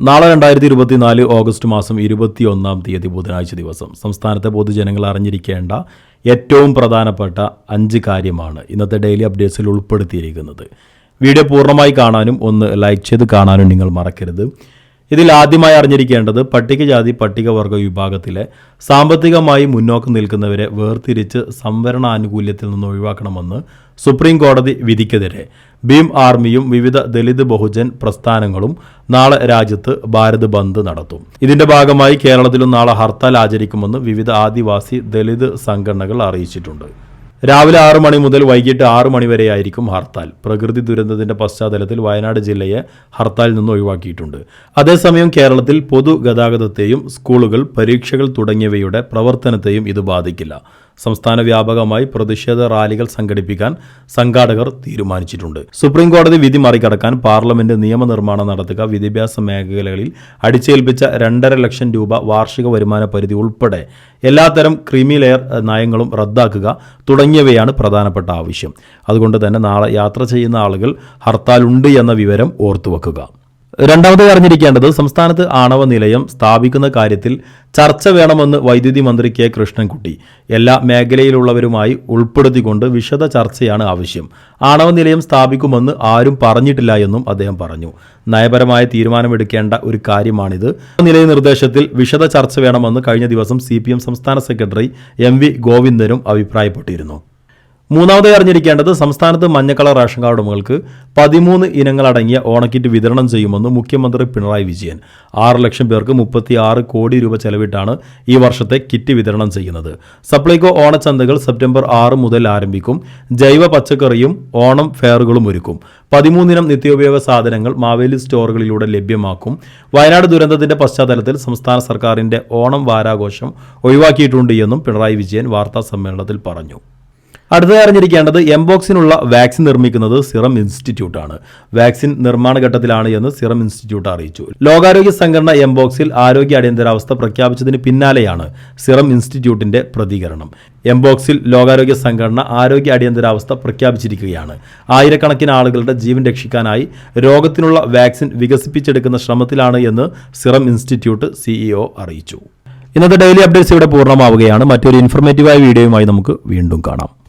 നാളെ രണ്ടായിരത്തി ഇരുപത്തിനാല് ഓഗസ്റ്റ് മാസം ഇരുപത്തി ഒന്നാം തീയതി ബുധനാഴ്ച ദിവസം സംസ്ഥാനത്തെ പൊതുജനങ്ങൾ അറിഞ്ഞിരിക്കേണ്ട ഏറ്റവും പ്രധാനപ്പെട്ട അഞ്ച് കാര്യമാണ് ഇന്നത്തെ ഡെയിലി അപ്ഡേറ്റ്സിൽ ഉൾപ്പെടുത്തിയിരിക്കുന്നത്. വീഡിയോ പൂർണമായി കാണാനും ഒന്ന് ലൈക്ക് ചെയ്ത് കാണാനും നിങ്ങൾ മറക്കരുത്. ഇതിൽ ആദ്യമായി അറിഞ്ഞിരിക്കേണ്ടത് പട്ടികജാതി പട്ടികവർഗ വിഭാഗത്തിലെ സാമ്പത്തികമായി മുന്നോക്കം നിൽക്കുന്നവരെ വേർതിരിച്ച് സംവരണ ആനുകൂല്യത്തിൽ നിന്ന് ഒഴിവാക്കണമെന്ന് സുപ്രീം കോടതി വിധിക്കെതിരെ ഭീം ആർമിയും വിവിധ ദളിത് ബഹുജൻ പ്രസ്ഥാനങ്ങളും നാളെ രാജ്യത്ത് ഭാരത് ബന്ദ് നടത്തും. ഇതിന്റെ ഭാഗമായി കേരളത്തിലും നാളെ ഹർത്താൽ ആചരിക്കുമെന്ന് വിവിധ ആദിവാസി ദളിത് സംഘടനകൾ അറിയിച്ചിട്ടുണ്ട്. രാവിലെ ആറ് മണി മുതൽ വൈകിട്ട് ആറ് മണി വരെയായിരിക്കും ഹർത്താൽ. പ്രകൃതി ദുരന്തത്തിന്റെ പശ്ചാത്തലത്തിൽ വയനാട് ജില്ലയെ ഹർത്താലിൽ നിന്ന് ഒഴിവാക്കിയിട്ടുണ്ട്. അതേസമയം കേരളത്തിൽ പൊതുഗതാഗതത്തെയും സ്കൂളുകൾ പരീക്ഷകൾ തുടങ്ങിയവയുടെ പ്രവർത്തനത്തെയും ഇത് ബാധിക്കില്ല. സംസ്ഥാന വ്യാപകമായി പ്രതിഷേധ റാലികൾ സംഘടിപ്പിക്കാൻ സംഘാടകർ തീരുമാനിച്ചിട്ടുണ്ട്. സുപ്രീം കോടതി വിധി മറികടക്കാൻ പാർലമെന്റ് നിയമനിർമ്മാണം നടത്തുക വിദ്യാഭ്യാസ മേഖലകളിൽ അടിച്ചേൽപ്പിച്ച രണ്ടര ലക്ഷം രൂപ വാർഷിക വരുമാന പരിധി ഉൾപ്പെടെ എല്ലാത്തരം ക്രീമി ലെയർ നയങ്ങളും റദ്ദാക്കുക തുടങ്ങിയവയാണ് പ്രധാനപ്പെട്ട ആവശ്യം. അതുകൊണ്ട് തന്നെ നാളെ യാത്ര ചെയ്യുന്ന ആളുകൾ ഹർത്താലുണ്ട് എന്ന വിവരം ഓർത്തുവെക്കുക. രണ്ടാമതായി അറിഞ്ഞിരിക്കേണ്ടത് സംസ്ഥാനത്ത് ആണവ നിലയം സ്ഥാപിക്കുന്ന കാര്യത്തിൽ ചർച്ച വേണമെന്ന് വൈദ്യുതി മന്ത്രി കെ കൃഷ്ണൻകുട്ടി. എല്ലാ മേഖലയിലുള്ളവരുമായി ഉൾപ്പെടുത്തിക്കൊണ്ട് വിശദ ചർച്ചയാണ് ആവശ്യം. ആണവ നിലയം സ്ഥാപിക്കുമെന്ന് ആരും പറഞ്ഞിട്ടില്ല എന്നും അദ്ദേഹം പറഞ്ഞു. നയപരമായ തീരുമാനമെടുക്കേണ്ട ഒരു കാര്യമാണിത്. നിലയ നിർദ്ദേശത്തിൽ വിശദ ചർച്ച വേണമെന്ന് കഴിഞ്ഞ ദിവസം സി സംസ്ഥാന സെക്രട്ടറി എം വി ഗോവിന്ദനും അഭിപ്രായപ്പെട്ടിരുന്നു. മൂന്നാമതായി അറിഞ്ഞിരിക്കേണ്ടത് സംസ്ഥാനത്ത് മഞ്ഞക്കളർ റേഷൻ കാർഡ് ഉടമകൾക്ക് പതിമൂന്ന് ഇനങ്ങളടങ്ങിയ ഓണക്കിറ്റ് വിതരണം ചെയ്യുമെന്ന് മുഖ്യമന്ത്രി പിണറായി വിജയൻ. ആറ് ലക്ഷം പേർക്ക് മുപ്പത്തി ആറ് കോടി രൂപ ചെലവിട്ടാണ് ഈ വർഷത്തെ കിറ്റ് വിതരണം ചെയ്യുന്നത്. സപ്ലൈകോ ഓണച്ചന്തകൾ സെപ്റ്റംബർ ആറ് മുതൽ ആരംഭിക്കും. ജൈവ പച്ചക്കറിയും ഓണം ഫെയറുകളും ഒരുക്കും. പതിമൂന്നിനം നിത്യോപയോഗ സാധനങ്ങൾ മാവേലി സ്റ്റോറുകളിലൂടെ ലഭ്യമാക്കും. വയനാട് ദുരന്തത്തിന്റെ പശ്ചാത്തലത്തിൽ സംസ്ഥാന സർക്കാരിന്റെ ഓണം വാരാഘോഷം ഒഴിവാക്കിയിട്ടുണ്ട് എന്നും പിണറായി വിജയൻ വാർത്താ സമ്മേളനത്തിൽ പറഞ്ഞു. അടുത്തതായി അറിഞ്ഞിരിക്കേണ്ടത് എംബോക്സിനുള്ള വാക്സിൻ നിർമ്മിക്കുന്നത് സിറം ഇൻസ്റ്റിറ്റ്യൂട്ടാണ്. വാക്സിൻ നിർമ്മാണ ഘട്ടത്തിലാണ് എന്ന് സിറം ഇൻസ്റ്റിറ്റ്യൂട്ട് അറിയിച്ചു. ലോകാരോഗ്യ സംഘടന എംബോക്സിൽ ആരോഗ്യ അടിയന്തരാവസ്ഥ പ്രഖ്യാപിച്ചതിന് പിന്നാലെയാണ് സിറം ഇൻസ്റ്റിറ്റ്യൂട്ടിന്റെ പ്രതികരണം. എംബോക്സിൽ ലോകാരോഗ്യ സംഘടന ആരോഗ്യ അടിയന്തരാവസ്ഥ പ്രഖ്യാപിച്ചിരിക്കുകയാണ്. ആയിരക്കണക്കിന് ആളുകളുടെ ജീവൻ രക്ഷിക്കാനായി രോഗത്തിനുള്ള വാക്സിൻ വികസിപ്പിച്ചെടുക്കുന്ന ശ്രമത്തിലാണ് എന്ന് സിറം ഇൻസ്റ്റിറ്റ്യൂട്ട് സിഇഒ അറിയിച്ചു. ഇന്നത്തെ ഡെയിലി അപ്ഡേറ്റ്സ് ഇവിടെ പൂർണമാവുകയാണ്. മറ്റൊരു ഇൻഫർമേറ്റീവായ വീഡിയോയുമായി നമുക്ക് വീണ്ടും കാണാം.